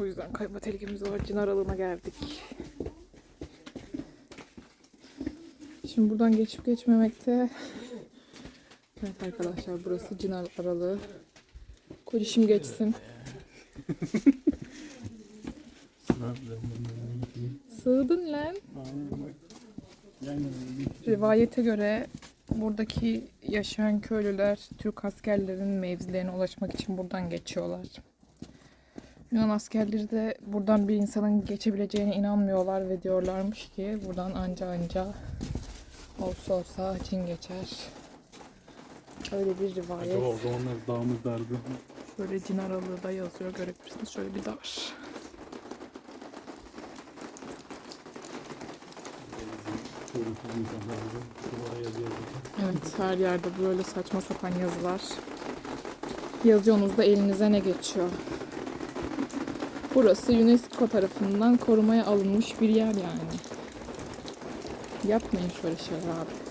O yüzden kayma tehlikemiz var. Cin aralığına geldik. Şimdi buradan geçip geçmemekte. Evet arkadaşlar burası cin aralığı. Kocişim geçsin. Sığdın lan. Rivayete göre buradaki yaşayan köylüler Türk askerlerinin mevzilerine ulaşmak için buradan geçiyorlar. Yunan askerleri de buradan bir insanın geçebileceğine inanmıyorlar ve diyorlarmış ki buradan anca anca olsa olsa cin geçer. Öyle bir rivayet. Acaba o zamanlar dağımız dardı. Şöyle cin aralığı da yazıyor görebilirsiniz. Şöyle bir yazıyordu. Evet her yerde böyle saçma sapan yazılar. Yazıyorsunuz da elinize ne geçiyor? Burası UNESCO tarafından korumaya alınmış bir yer yani. Yapmayın şöyle şeyler abi.